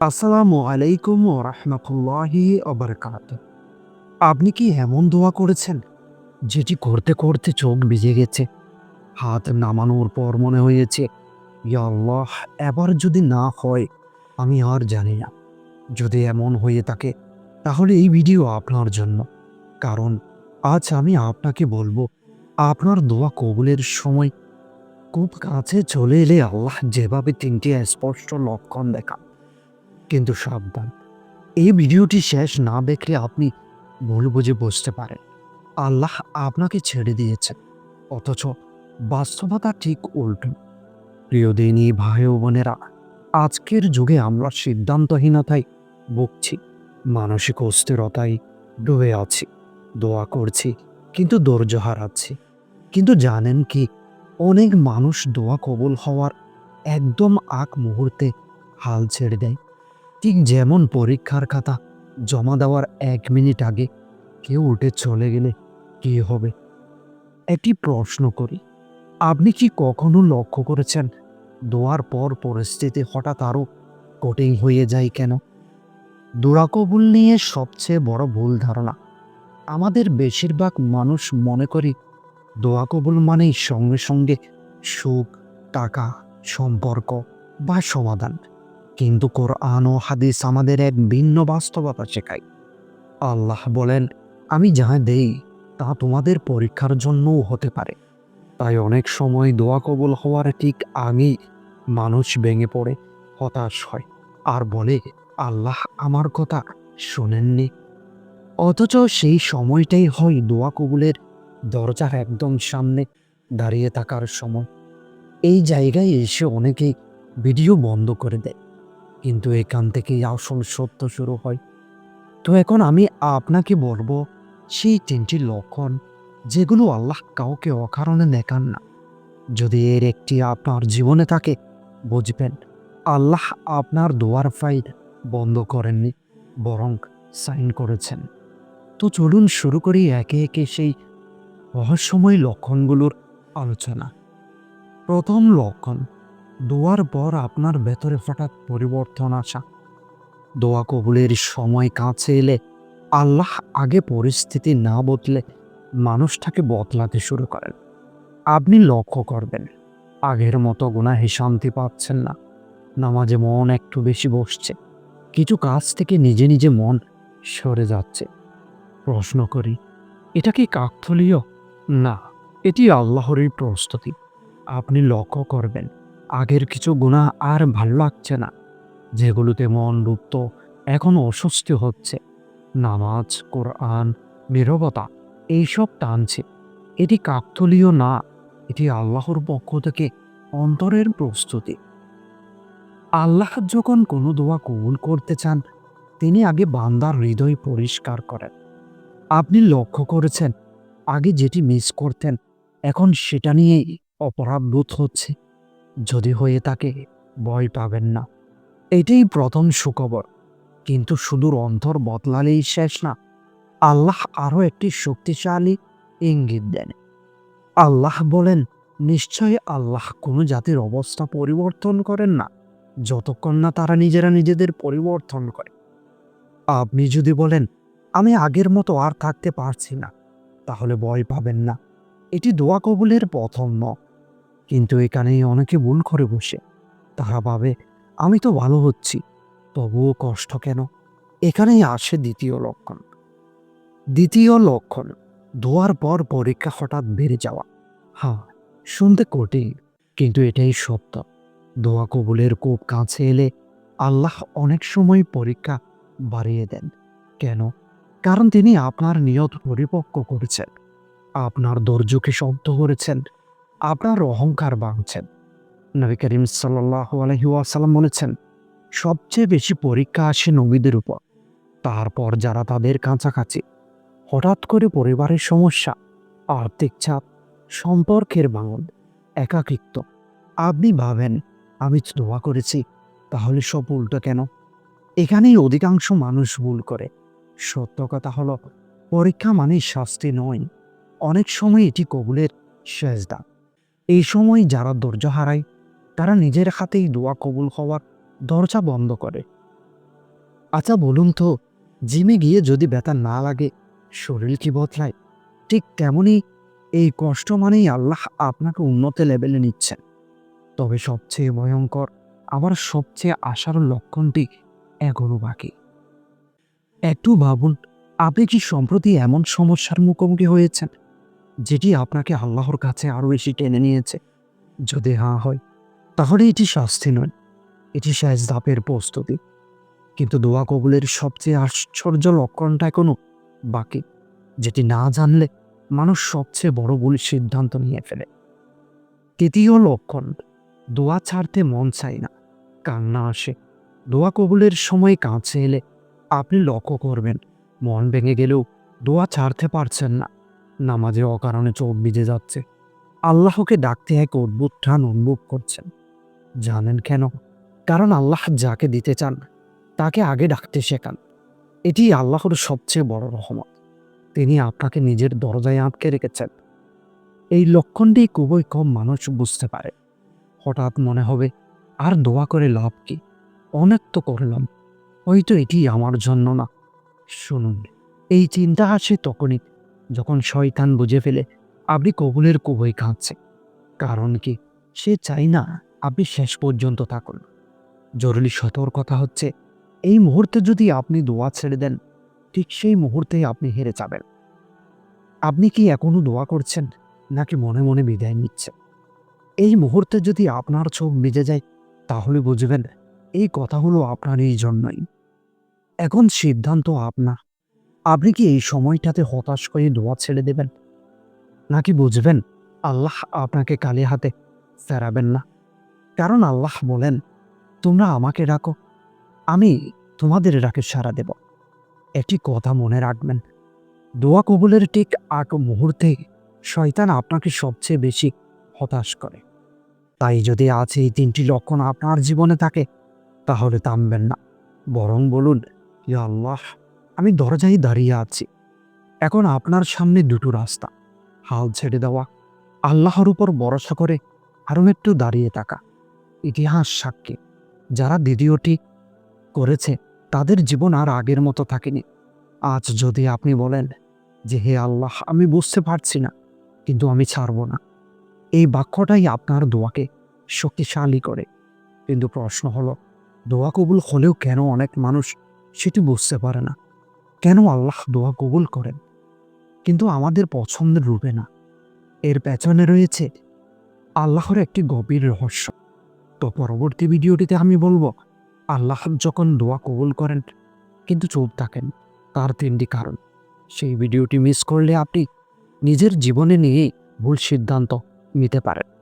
আসসালামু আলাইকুম ও রহমতুল্লাহি অবরকাত আপনি কি এমন দোয়া করেছেন, যেটি করতে করতে চোখ ভিজে গেছে, হাত নামানোর পর মনে হয়েছে আল্লাহ, এবার যদি না হয়, আমি আর জানি না। যদি এমন হয়ে থাকে, তাহলে এই ভিডিও আপনার জন্য। কারণ আজ আমি আপনাকে বলব, আপনার দোয়া কবুলের সময় খুব কাছে চলে এলে আল্লাহ যেভাবে তিনটি স্পষ্ট লক্ষণ দেখান। কিন্তু সাবধান। এই ভিডিওটি শেষ না দেখলে আপনি ভুল বুঝে বুঝতে পারেন। আল্লাহ আপনাকে ছেড়ে দিয়েছেন। অথচ বাস্তবতা ঠিক উল্টো। প্রিয় দিনী ভাই ও বোনেরা, আজকের যুগে আমরা সিদ্ধান্তহীনতায় ভুগছি, মানসিক অস্থিরতায় ডুবে আছি, দোয়া করছি, কিন্তু ধৈর্য হারাচ্ছি। কিন্তু জানেন কি, অনেক মানুষ দোয়া কবুল হওয়ার একদম আগ মুহূর্তে হাল ছেড়ে দেয়। ঠিক যেমন পরীক্ষার খাতা জমা দেওয়ার এক মিনিট আগে কেউ উঠে চলে গেলে কি হবে? একটি প্রশ্ন করি, আপনি কি কখনো লক্ষ্য করেছেন দোয়ার পর পরিস্থিতি হঠাৎ আরও কঠিন হয়ে যায় কেন? দোড়াকবুল নিয়ে সবচেয়ে বড় ভুল ধারণা। আমাদের বেশিরভাগ মানুষ মনে করি দোয়া কবুল মানেই সঙ্গে সঙ্গে সুখ, টাকা, সম্পর্ক বা সমাধান। কিন্তু কোরআন ও হাদিস আমাদের এক ভিন্ন বাস্তবতা শেখায়। আল্লাহ বলেন, আমি যা দেই, তা তোমাদের পরীক্ষার জন্যও হতে পারে। তাই অনেক সময় দোয়া কবুল হওয়ার ঠিক আগেই মানুষ ভেঙে পড়ে, হতাশ হয় আর বলে, আল্লাহ আমার কথা শোনেননি। অথচ সেই সময়টাই হয় দোয়া কবুলের দরজার একদম সামনে দাঁড়িয়ে থাকার সময়। এই জায়গায় এসে অনেকেই ভিডিও বন্ধ করে দেয়। কিন্তু এখান থেকেই আসল সত্য শুরু হয়। তো এখন আমি আপনাকে বলব, সেই তিনটি লক্ষণ যেগুলো আল্লাহ কাউকে অকারণে দেখান না। যদি এর একটি আপনার জীবনে থাকে, বুঝবেন আল্লাহ আপনার দোয়ার ফাইল বন্ধ করেননি, বরং সাইন করেছেন। তো চলুন শুরু করি একে একে সেই রহস্যময় লক্ষণগুলোর আলোচনা। প্রথম লক্ষণ দোয়ার পর আপনার ভেতরে হঠাৎ পরিবর্তন আসা। দোয়া কবুলের সময় কাছে এলে আল্লাহ আগে পরিস্থিতি না বদলে মানুষটাকে বদলাতে শুরু করেন। আপনি লক্ষ্য করবেন, আগের মতো গুনাহে শান্তি পাচ্ছেন না। নামাজে মন একটু বেশি বসছে। কিছু কাজ থেকে নিজে নিজে মন সরে যাচ্ছে। প্রশ্ন করি, এটা কি কাকথলীয় না, এটি আল্লাহরই প্রস্তুতি। আপনি লক্ষ্য করবেন আগের কিছু গুণা আর ভালো লাগছে না। যেগুলোতে মন ডুবত এখন অস্বস্তি হচ্ছে। নামাজ, কোরআন, নীরবতা, এইসব টানছে। এটি কাকতলীয় না, এটি আল্লাহর পক্ষ থেকে অন্তরের প্রস্তুতি। আল্লাহ যখন কোনো দোয়া কবুল করতে চান, তিনি আগে বান্দার হৃদয় পরিষ্কার করেন। আপনি লক্ষ্য করেছেন, আগে যেটি মিস করতেন, এখন সেটা নিয়েই অপরাধ হচ্ছে। যদি হয়ে থাকে, ভয় পাবেন না। এটাই প্রথম সুখবর। কিন্তু সুদূর অন্তর বদলালেই শেষ না। আল্লাহ আরও একটি শক্তিশালী ইঙ্গিত দেন। আল্লাহ বলেন, নিশ্চয় আল্লাহ কোনো জাতির অবস্থা পরিবর্তন করেন না, যতক্ষণ না তারা নিজেরা নিজেদের পরিবর্তন করে। আপনি যদি বলেন, আমি আগের মতো আর থাকতে পারছি না, তাহলে ভয় পাবেন না। এটি দোয়া কবুলের প্রথম ন কিন্তু এখানেই অনেকে ভুল করে বসে। তারা ভাবে, আমি তো ভালো হচ্ছি, তবুও কষ্ট কেন? এখানেই আসে দ্বিতীয় লক্ষণ। দ্বিতীয় লক্ষণ, ধোয়ার পর পরীক্ষা হঠাৎ বেড়ে যাওয়া। হ্যাঁ শুনতে কঠিন, কিন্তু এটাই সত্য। দোয়া কবুলের খুব কাছে এলে আল্লাহ অনেক সময় পরীক্ষা বাড়িয়ে দেন। কেন? কারণ তিনি আপনার নিয়ত পরিপক্ক করেছেন। আপনার ধৈর্যকে শব্দ করেছেন। আপনার অহংকার ভাঙছেন। নবী করিম সাল্লাহ আলহিউসালাম বলেছেন, সবচেয়ে বেশি পরীক্ষা আসে নবীদের উপর। তারপর যারা তাদের কাছাকাছি, হঠাৎ করে পরিবারের সমস্যা, আর্থিক চাপ, সম্পর্কের ভাঙন, একাকিত্ব, আপনি ভাবেন, আমি দোয়া করেছি, তাহলে সব উল্টো কেন? এখানেই অধিকাংশ মানুষ ভুল করে। সত্য কথা হলো, পরীক্ষা মানে শাস্তি নয়। অনেক সময় এটি কবুলের শেষ দাগ এই সময় যারা ধৈর্য হারায়, তারা নিজের হাতেই দোয়া কবুল হওয়ার দরজা বন্ধ করে। আচ্ছা বলুন তো, জিমে গিয়ে যদি ব্যথা না লাগে, শরীর কি বদলায়? ঠিক তেমনই এই কষ্ট মানেই আল্লাহ আপনাকে উন্নত লেভেলে নিচ্ছেন। তবে সবচেয়ে ভয়ঙ্কর আবার সবচেয়ে আশার লক্ষণটি এখনও বাকি। একটু ভাবুন, আপনি কি সম্প্রতি এমন সমস্যার মুখোমুখি হয়েছেন? যেটি আপনাকে আল্লাহর কাছে আরও বেশি টেনে নিয়েছে। যদি হ্যাঁ হয়, তাহলে এটি শাস্তি নয়। এটি শেষ ধাপের প্রস্তুতি। কিন্তু দোয়া কবুলের সবচেয়ে আশ্চর্য লক্ষণটা এখনও বাকি, যেটি না জানলে মানুষ সবচেয়ে বড় ভুল সিদ্ধান্ত নিয়ে ফেলে। তৃতীয় লক্ষণ, দোয়া ছাড়তে মন চায় না কান্না আসে। দোয়া কবুলের সময় কাছে এলে আপনি লক্ষ্য করবেন, মন ভেঙে গেলেও দোয়া ছাড়তে পারছেন না। নামাজে অকারণে চোখ ভিজে যাচ্ছে। আল্লাহকে ডাকতে এক অদ্ভুত টান অনুভব করছেন। জানেন কেন? কারণ আল্লাহ যাকে দিতে চান, তাকে আগে ডাকতে শেখান। এটি আল্লাহর সবচেয়ে বড় রহমত। তিনি আপনাকে নিজের দরজায় আটকে রেখেছেন। এই লক্ষণটি খুবই কম মানুষ বুঝতে পারে। হঠাৎ মনে হবে, আর দোয়া করে লাভ কি? অনেক তো করলাম। হয়তো এটি আমার জন্য না। শুনুন, এই চিন্তা আসে তখনই যখন শয়তান বুঝে ফেলে, আপনি কবুলের কুবই কাঁদছে। কারণ কি? সে চাই না আপনি শেষ পর্যন্ত থাকুন। জরুরি সতর্কতা হচ্ছে, এই মুহূর্তে যদি আপনি দোয়া ছেড়ে দেন, ঠিক সেই মুহূর্তেই আপনি হেরে যাবেন। আপনি কি এখনও দোয়া করছেন, নাকি মনে মনে বিদায় নিচ্ছেন? এই মুহূর্তে যদি আপনার চোখ ভিজে যায়, তাহলে বুঝবেন, এই কথাগুলো আপনার এই জন্যই। এখন সিদ্ধান্ত আপনার। আপনি কি এই সময়টাতে হতাশ হয়ে দোয়া ছেড়ে দেবেন? নাকি বুঝবেন, আল্লাহ আপনাকে কালি হাতে ফেরাবেন না? কারণ আল্লাহ বলেন, তোমরা আমাকে রাখো আমি তোমাদের রাখে সারা দেব। একটি কথা মনে রাখবেন, দোয়া কবুলের ঠিক আগ মুহূর্তে শয়তান আপনাকে সবচেয়ে বেশি হতাশ করে। তাই যদি আজ এই তিনটি লক্ষণ আপনার জীবনে থাকে, তাহলে থামবেন না। বরং বলুন ইয়া আল্লাহ আমি দরজায় দাঁড়িয়ে আছি। এখন আপনার সামনে দুটো রাস্তা, হাল ছেড়ে দেওয়া, আল্লাহর উপর ভরসা করে আরও একটু দাঁড়িয়ে থাকা। ইতিহাস সাক্ষী, যারা দ্বিতীয়টি করেছে, তাদের জীবন আর আগের মতো থাকেনি। আজ যদি আপনি বলেন যে, হে আল্লাহ, আমি বুঝতে পারছি না, কিন্তু আমি ছাড়ব না। এই বাক্যটাই আপনার দোয়াকে শক্তিশালী করে। কিন্তু প্রশ্ন হলো, দোয়া কবুল হলেও কেন অনেক মানুষ সেটি বুঝতে পারে না? কেন আল্লাহ দোয়া কবুল করেন? কিন্তু আমাদের পছন্দের রূপে না। এর পেছনে রয়েছে আল্লাহর একটি গভীর রহস্য। তো পরবর্তী ভিডিওটিতে আমি বলব, আল্লাহ যখন দোয়া কবুল করেন, কিন্তু চুপ থাকেন, তার তিনটি কারণ। সেই ভিডিওটি মিস করলে আপনি নিজের জীবনে নিয়ে ভুল সিদ্ধান্ত নিতে পারেন।